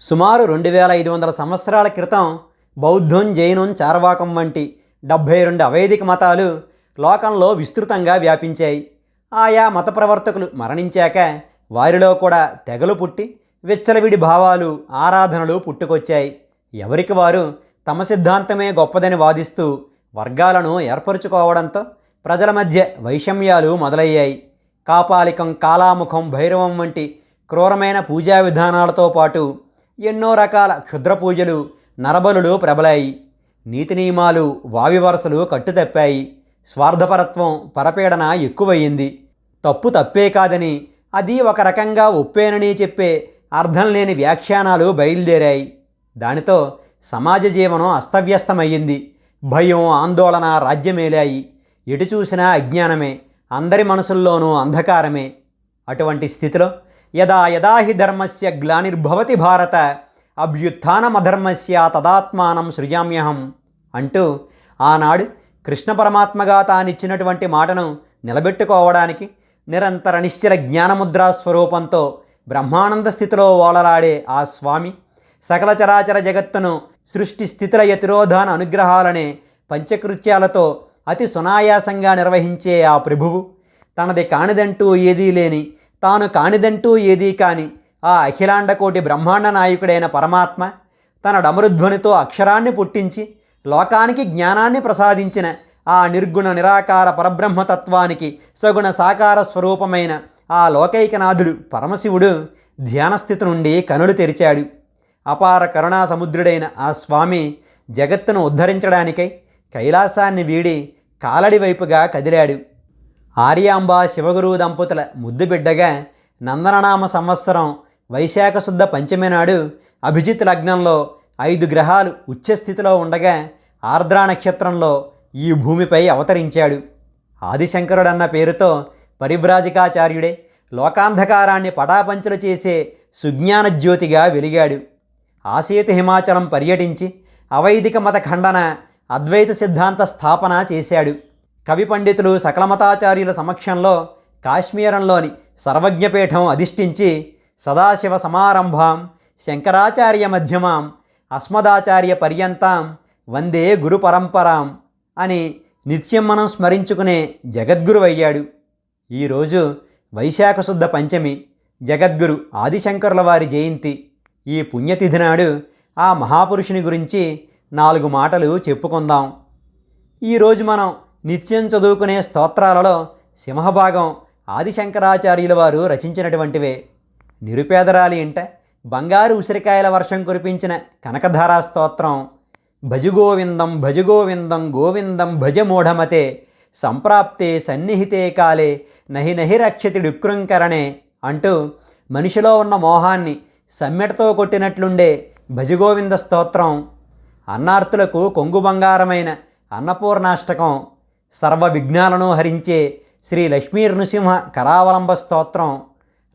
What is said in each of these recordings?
సుమారు రెండు వేల ఐదు వందల సంవత్సరాల క్రితం బౌద్ధం జైనం చార్వాకం వంటి డెబ్భై రెండు అవైదిక మతాలు లోకంలో విస్తృతంగా వ్యాపించాయి. ఆయా మత ప్రవర్తకులు మరణించాక వారిలో కూడా తెగలు పుట్టి విచ్చలవిడి భావాలు ఆరాధనలు పుట్టుకొచ్చాయి. ఎవరికి వారు తమ సిద్ధాంతమే గొప్పదని వాదిస్తూ వర్గాలను ఏర్పరచుకోవడంతో ప్రజల మధ్య వైషమ్యాలు మొదలయ్యాయి. కాపాలికం కాలాముఖం భైరవం వంటి క్రూరమైన పూజా విధానాలతో పాటు ఎన్నో రకాల క్షుద్ర పూజలు నరబలులు ప్రబలాయి. నీతి నియమాలు వావి వరసలు కట్టుతప్పాయి. స్వార్థపరత్వం పరపీడన ఎక్కువయ్యింది తప్పు తప్పే కాదని అది ఒక రకంగా ఒప్పేనని చెప్పే అర్థం లేని వ్యాఖ్యానాలు బయలుదేరాయి. దానితో సమాజ జీవనం అస్తవ్యస్తమయ్యింది. భయం ఆందోళన రాజ్యమేలాయి. ఎటు చూసినా అజ్ఞానమే అందరి మనసుల్లోనూ అంధకారమే. అటువంటి స్థితిలో యదా యదా హి ధర్మస్య గ్లానిర్భవతి భారత అభ్యుత్నమధర్మస్య తదాత్మానం సృజామ్యహం అంటూ ఆనాడు కృష్ణ పరమాత్మగా తానిచ్చినటువంటి మాటను నిలబెట్టుకోవడానికి నిరంతర నిశ్చల జ్ఞానముద్రా స్వరూపంతో బ్రహ్మానంద స్థితిలో ఓలలాడే ఆ స్వామి సకల చరాచర జగత్తును సృష్టి స్థితుల యతిరోధాన అనుగ్రహాలనే పంచకృత్యాలతో అతి సునాయాసంగా నిర్వహించే ఆ ప్రభువు తనది కానిదంటూ ఏదీ లేని తాను కానిదంటూ ఏదీ కాని ఆ అఖిలాండకోటి బ్రహ్మాండ నాయకుడైన పరమాత్మ తన డమరుధ్వనితో అక్షరాన్ని పుట్టించి లోకానికి జ్ఞానాన్ని ప్రసాదించిన ఆ నిర్గుణ నిరాకార పరబ్రహ్మతత్వానికి సగుణ సాకార స్వరూపమైన ఆ లోకైకనాథుడు పరమశివుడు ధ్యానస్థితి నుండి కనులు తెరిచాడు. అపార కరుణా సముద్రుడైన ఆ స్వామి జగత్తును ఉద్ధరించడానికై కైలాసాన్ని వీడి కాలడి వైపుగా కదిలాడు. ఆర్యాంబ శివగురు దంపతుల ముద్దు బిడ్డగా నందననామ సంవత్సరం వైశాఖ శుద్ధ పంచమి నాడు అభిజిత్ లగ్నంలో ఐదు గ్రహాలు ఉచ్చస్థితిలో ఉండగా ఆర్ద్రా నక్షత్రంలో ఈ భూమిపై అవతరించాడు. ఆదిశంకరుడన్న పేరుతో పరివ్రాజికాచార్యుడే లోకాంధకారాన్ని పటాపంచలు చేసే సుజ్ఞాన జ్యోతిగా వెలిగాడు. ఆసేత హిమాచలం పర్యటించి అవైదిక మత ఖండన అద్వైత సిద్ధాంత స్థాపన చేశాడు. కవి పండితులు సకలమతాచార్యుల సమక్షంలో కాశ్మీరంలోని సర్వజ్ఞపీఠం అధిష్ఠించి సదాశివ సమారంభాం శంకరాచార్య మధ్యమాం అస్మదాచార్య పర్యంతాం వందే గురు పరంపరాం అని నిత్యం మనం స్మరించుకునే జగద్గురు అయ్యాడు. ఈరోజు వైశాఖ శుద్ధ పంచమి జగద్గురు ఆదిశంకరుల వారి జయంతి. ఈ పుణ్యతిథి నాడు ఆ మహాపురుషుని గురించి నాలుగు మాటలు చెప్పుకుందాం. ఈరోజు మనం నిత్యం చదువుకునే స్తోత్రాలలో సింహభాగం ఆదిశంకరాచార్యుల వారు రచించినటువంటివే. నిరుపేదరాలి ఇంట బంగారు ఉసిరికాయల వర్షం కురిపించిన కనకధారా స్తోత్రం. భజగోవిందం భజగోవిందం గోవిందం భజ మూఢమతే. సంప్రాప్తే సన్నిహితే కాలే నహి నహి రక్షతి డుక్రంకరణే అంటూ మనిషిలో ఉన్న మోహాన్ని సమ్మెటతో కొట్టినట్లుండే భజగోవింద స్తోత్రం. అన్నార్తులకు కొంగు బంగారమైన అన్నపూర్ణాష్టకం. సర్వ విఘ్నాలను హరించే శ్రీ లక్ష్మీ నృసింహ కరావలంబ స్తోత్రం.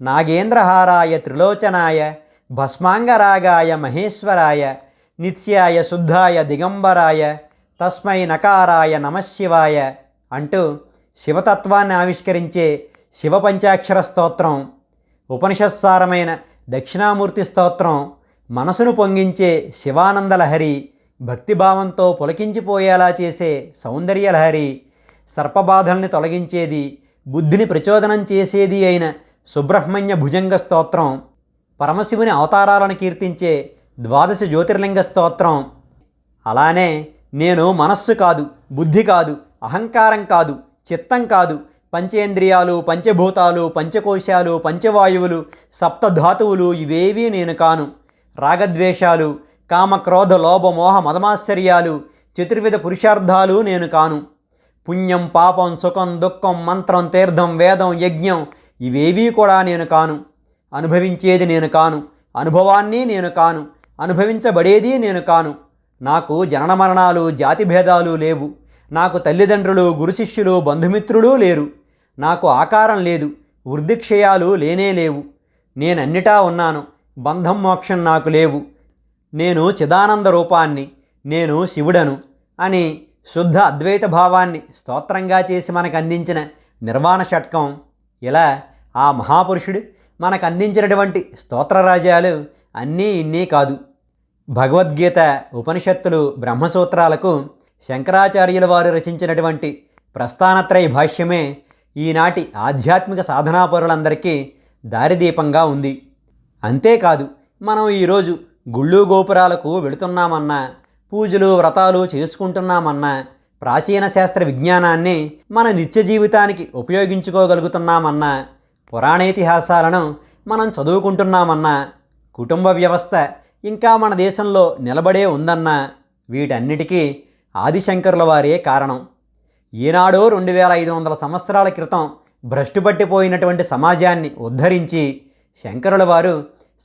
నాగేంద్రహారాయ త్రిలోచనాయ భస్మాంగరాగాయ మహేశ్వరాయ నిత్యాయ శుద్ధాయ దిగంబరాయ తస్మై నకారాయ నమశివాయ అంటూ శివతత్వాన్ని ఆవిష్కరించే శివపంచాక్షర స్తోత్రం. ఉపనిషత్సారమైన దక్షిణామూర్తి స్తోత్రం మనసును పొంగించే శివానందలహరి భక్తిభావంతో పులకించిపోయేలా చేసే సౌందర్యలహరి సర్పబాధల్ని తొలగించేది బుద్ధిని ప్రచోదనం చేసేది అయిన సుబ్రహ్మణ్య భుజంగ స్తోత్రం పరమశివుని అవతారాలను కీర్తించే ద్వాదశ జ్యోతిర్లింగ స్తోత్రం. అలానే నేను మనస్సు కాదు బుద్ధి కాదు అహంకారం కాదు చిత్తం కాదు పంచేంద్రియాలు పంచభూతాలు పంచకోశాలు పంచవాయువులు సప్తధాతువులు ఇవేవీ నేను కాను. రాగద్వేషాలు కామక్రోధ లోభమోహ మదమాశ్చర్యాలు చతుర్విధ పురుషార్థాలు నేను కాను. పుణ్యం పాపం సుఖం దుఃఖం మంత్రం తీర్థం వేదం యజ్ఞం ఇవేవీ కూడా నేను కాను. అనుభవించేది నేను కాను. అనుభవాన్ని నేను కాను. అనుభవించబడేది నేను కాను. నాకు జనన మరణాలు జాతి భేదాలు లేవు. నాకు తల్లిదండ్రులు గురు శిష్యులు బంధుమిత్రులు లేరు. నాకు ఆకారం లేదు. వృద్ధిక్షయాలు లేనే లేవు. నేనన్నిటా ఉన్నాను. బంధం మోక్షం నాకు లేవు. నేను చిదానంద రూపాన్ని. నేను శివుడను అని శుద్ధ అద్వైత భావాన్ని స్తోత్రంగా చేసి మనకు అందించిన నిర్వాణ షట్కం. ఇలా ఆ మహాపురుషుడు మనకు అందించినటువంటి స్తోత్రరాజ్యాలు అన్నీ ఇన్నీ కాదు. భగవద్గీత ఉపనిషత్తులు బ్రహ్మసూత్రాలకు శంకరాచార్యుల వారు రచించినటువంటి ప్రస్థానత్రయ భాష్యమే ఈనాటి ఆధ్యాత్మిక సాధనాపరులందరికీ దారిదీపంగా ఉంది. అంతేకాదు మనం ఈరోజు గుళ్ళు గోపురాలకు వెళుతున్నామన్నా పూజలు వ్రతాలు చేసుకుంటున్నామన్నా ప్రాచీన శాస్త్ర విజ్ఞానాన్ని మన నిత్య జీవితానికి ఉపయోగించుకోగలుగుతున్నామన్నా పురాణేతిహాసాలను మనం చదువుకుంటున్నామన్నా కుటుంబ వ్యవస్థ ఇంకా మన దేశంలో నిలబడే ఉందన్నా వీటన్నిటికీ ఆదిశంకరుల వారే కారణం. ఈనాడో రెండు వేల ఐదు వందల సంవత్సరాల క్రితం భ్రష్టుపట్టిపోయినటువంటి సమాజాన్ని ఉద్ధరించి శంకరుల వారు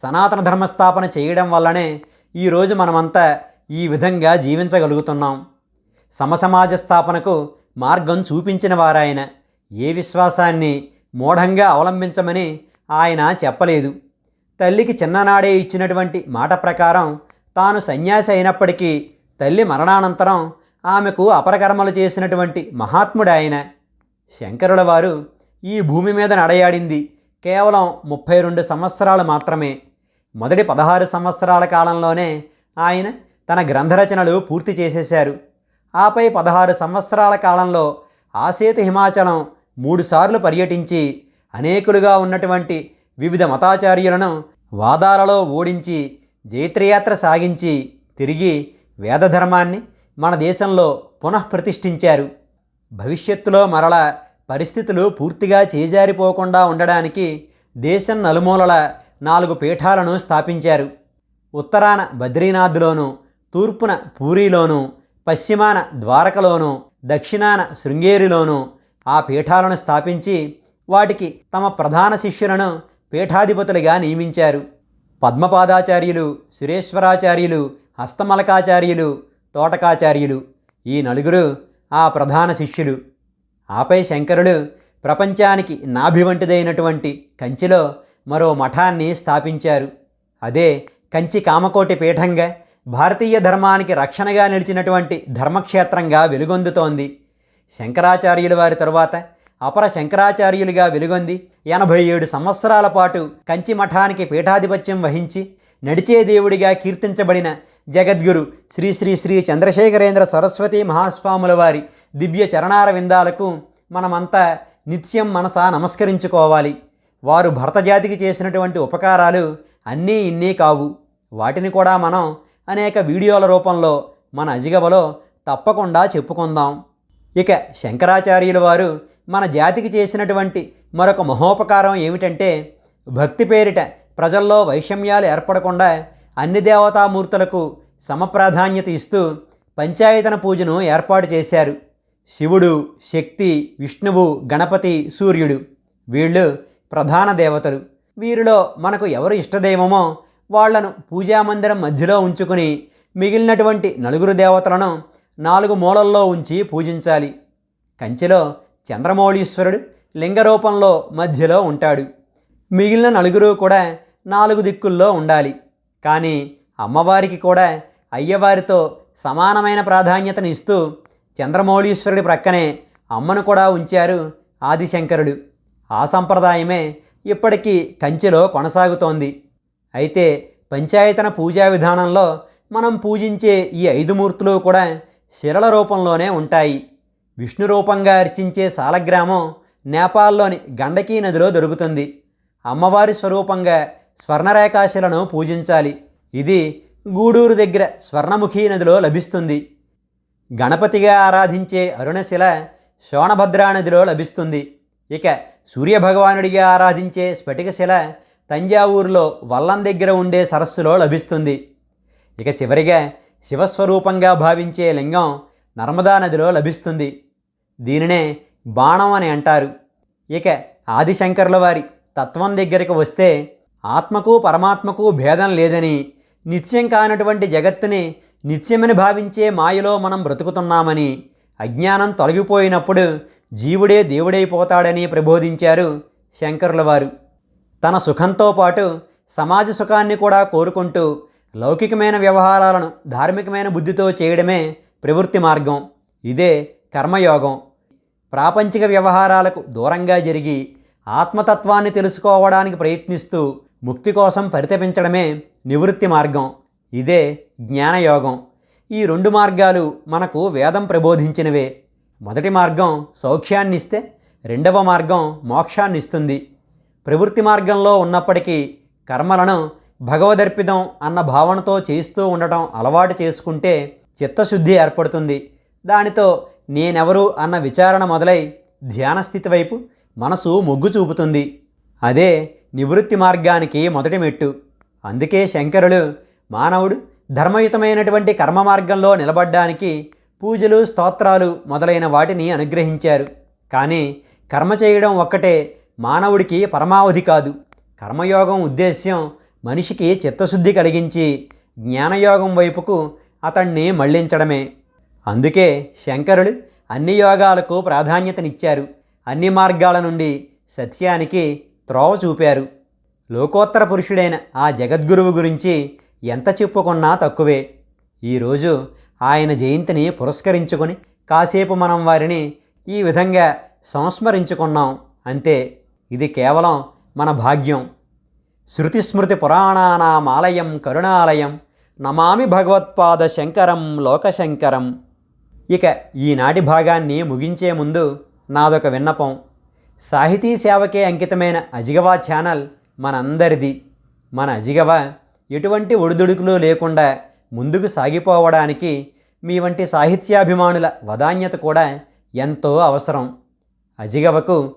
సనాతన ధర్మస్థాపన చేయడం వల్లనే ఈరోజు మనమంతా ఈ విధంగా జీవించగలుగుతున్నాం. సమసమాజ స్థాపనకు మార్గం చూపించిన వారాయన ఏ విశ్వాసాన్ని మూఢంగా అవలంబించమని ఆయన చెప్పలేదు. తల్లికి చిన్ననాడే ఇచ్చినటువంటి మాట ప్రకారం తాను సన్యాసి అయినప్పటికీ తల్లి మరణానంతరం ఆమెకు అపరకర్మలు చేసినటువంటి మహాత్ముడు ఆయన శంకరుల వారు ఈ భూమి మీద నడయాడింది కేవలం ముప్పై రెండు సంవత్సరాలు మాత్రమే. మొదటి పదహారు సంవత్సరాల కాలంలోనే ఆయన తన గ్రంథరచనలు పూర్తి చేసేశారు. ఆపై పదహారు సంవత్సరాల కాలంలో ఆసేత హిమాచలం మూడుసార్లు పర్యటించి అనేకులుగా ఉన్నటువంటి వివిధ మతాచార్యులను వాదాలలో ఓడించి జైత్రయాత్ర సాగించి తిరిగి వేదధర్మాన్ని మన దేశంలో పునఃప్రతిష్ఠించారు భవిష్యత్తులో మరల పరిస్థితులు పూర్తిగా చేజారిపోకుండా ఉండడానికి దేశం నలుమూలల నాలుగు పీఠాలను స్థాపించారు. ఉత్తరాన బద్రీనాథ్లోను తూర్పున పూరీలోను పశ్చిమాన ద్వారకలోను దక్షిణాన శృంగేరిలోను ఆ పీఠాలను స్థాపించి వాటికి తమ ప్రధాన శిష్యులను పీఠాధిపతులుగా నియమించారు. పద్మపాదాచార్యులు సురేశ్వరాచార్యులు హస్తమలకాచార్యులు తోటకాచార్యులు ఈ నలుగురు ఆ ప్రధాన శిష్యులు. ఆపై శంకరుడు ప్రపంచానికి నాభి వంటిదైనటువంటి కంచిలో మరో మఠాన్ని స్థాపించారు. అదే కంచి కామకోటి పీఠంగా భారతీయ ధర్మానికి రక్షణగా నిలిచినటువంటి ధర్మక్షేత్రంగా వెలుగొందుతోంది. శంకరాచార్యుల వారి తరువాత అపర శంకరాచార్యులుగా వెలుగొంది. ఎనభై ఏడు సంవత్సరాల పాటు కంచి మఠానికి పీఠాధిపత్యం వహించి నడిచే దేవుడిగా కీర్తించబడిన జగద్గురు శ్రీ శ్రీ శ్రీ చంద్రశేఖరేంద్ర సరస్వతి మహాస్వాముల వారి దివ్య చరణార విందాలకు మనమంతా నిత్యం మనసా నమస్కరించుకోవాలి. వారు భరతజాతికి చేసినటువంటి ఉపకారాలు అన్నీ ఇన్నీ కావు. వాటిని కూడా మనం అనేక వీడియోల రూపంలో మన అజిగవలో తప్పకుండా చెప్పుకుందాం. ఇక శంకరాచార్యుల వారు మన జాతికి చేసినటువంటి మరొక మహోపకారం ఏమిటంటే భక్తి పేరిట ప్రజల్లో వైషమ్యాలు ఏర్పడకుండా అన్ని దేవతామూర్తులకు సమప్రాధాన్యత ఇస్తూ పంచాయతన పూజను ఏర్పాటు చేశారు. శివుడు శక్తి విష్ణువు గణపతి సూర్యుడు వీళ్ళు ప్రధాన దేవతలు. వీరిలో మనకు ఎవరు ఇష్టదైవమో వాళ్ళను పూజామందిరం మధ్యలో ఉంచుకుని మిగిలినటువంటి నలుగురు దేవతలను నాలుగు మూలల్లో ఉంచి పూజించాలి. కంచెలో చంద్రమౌళీశ్వరుడు లింగ రూపంలో మధ్యలో ఉంటాడు. మిగిలిన నలుగురు కూడా నాలుగు దిక్కుల్లో ఉండాలి. కానీ అమ్మవారికి కూడా అయ్యవారితో సమానమైన ప్రాధాన్యతను ఇస్తూ చంద్రమౌళీశ్వరుడి ప్రక్కనే అమ్మను కూడా ఉంచారు ఆదిశంకరుడు. ఆ సంప్రదాయమే ఇప్పటికీ కంచెలో కొనసాగుతోంది. అయితే పంచాయతన పూజా విధానంలో మనం పూజించే ఈ ఐదు మూర్తులు కూడా శిరల రూపంలోనే ఉంటాయి. విష్ణు రూపంగా అర్చించే సాలగ్రామం నేపాల్లోని గండకీ నదిలో దొరుకుతుంది. అమ్మవారి స్వరూపంగా స్వర్ణరేఖాశిలను పూజించాలి. ఇది గూడూరు దగ్గర స్వర్ణముఖి నదిలో లభిస్తుంది. గణపతిగా ఆరాధించే అరుణశిల శోణభద్రా నదిలో లభిస్తుంది. ఇక సూర్యభగవానుడిగా ఆరాధించే స్ఫటికశిల తంజావూరులో వల్లం దగ్గర ఉండే సరస్సులో లభిస్తుంది. ఇక చివరిగా శివస్వరూపంగా భావించే లింగం నర్మదా నదిలో లభిస్తుంది. దీనినే బాణం అని అంటారు. ఇక ఆదిశంకర్ల వారి తత్వం దగ్గరికి వస్తే ఆత్మకు పరమాత్మకు భేదం లేదని నిత్యం కానటువంటి జగత్తుని నిత్యమని భావించే మాయలో మనం బ్రతుకుతున్నామని అజ్ఞానం తొలగిపోయినప్పుడు జీవుడే దేవుడైపోతాడని ప్రబోధించారు శంకర్ల వారు. తన సుఖంతో పాటు సమాజ సుఖాన్ని కూడా కోరుకుంటూ లౌకికమైన వ్యవహారాలను ధార్మికమైన బుద్ధితో చేయడమే ప్రవృత్తి మార్గం. ఇదే కర్మయోగం. ప్రాపంచిక వ్యవహారాలకు దూరంగా జరిగి ఆత్మతత్వాన్ని తెలుసుకోవడానికి ప్రయత్నిస్తూ ముక్తి కోసం పరితపించడమే నివృత్తి మార్గం. ఇదే జ్ఞానయోగం. ఈ రెండు మార్గాలు మనకు వేదం ప్రబోధించినవే. మొదటి మార్గం సౌఖ్యాన్నిస్తే రెండవ మార్గం మోక్షాన్నిస్తుంది. ప్రవృత్తి మార్గంలో ఉన్నప్పటికీ కర్మలను భగవదర్పితం అన్న భావనతో చేస్తూ ఉండటం అలవాటు చేసుకుంటే చిత్తశుద్ధి ఏర్పడుతుంది. దానితో నేనెవరు అన్న విచారణ మొదలై ధ్యానస్థితి వైపు మనసు మొగ్గు చూపుతుంది. అదే నివృత్తి మార్గానికి మొదటి మెట్టు. అందుకే శంకరులు మానవుడు ధర్మయుతమైనటువంటి కర్మ మార్గంలో నిలబడ్డానికి పూజలు స్తోత్రాలు మొదలైన వాటిని అనుగ్రహించారు. కానీ కర్మ చేయడం ఒక్కటే మానవుడికి పరమావధి కాదు. కర్మయోగం ఉద్దేశ్యం మనిషికి చిత్తశుద్ధి కలిగించి జ్ఞానయోగం వైపుకు అతన్ని మళ్ళించడమే. అందుకే శంకరులు అన్ని యోగాలకు ప్రాధాన్యతనిచ్చారు. అన్ని మార్గాల నుండి సత్యానికి త్రోవ చూపారు. లోకోత్తర పురుషుడైన ఆ జగద్గురువు గురించి ఎంత చెప్పుకున్నా తక్కువే. ఈరోజు ఆయన జయంతిని పురస్కరించుకొని కాసేపు మనం వారిని ఈ విధంగా సంస్మరించుకున్నాం. అంతే. ఇది కేవలం మన భాగ్యం. శృతిస్మృతి పురాణానామాలయం కరుణాలయం. నమామి భగవత్పాద శంకరం లోకశంకరం. ఇక ఈనాటి భాగాన్ని ముగించే ముందు నాదొక విన్నపం. సాహితీ సేవకే అంకితమైన అజిగవా ఛానల్ మనందరిది. మన అజిగవ ఎటువంటి ఒడిదుడుకులు లేకుండా ముందుకు సాగిపోవడానికి మీ వంటి సాహిత్యాభిమానుల వదాన్యత కూడా ఎంతో అవసరం. అజిగవకు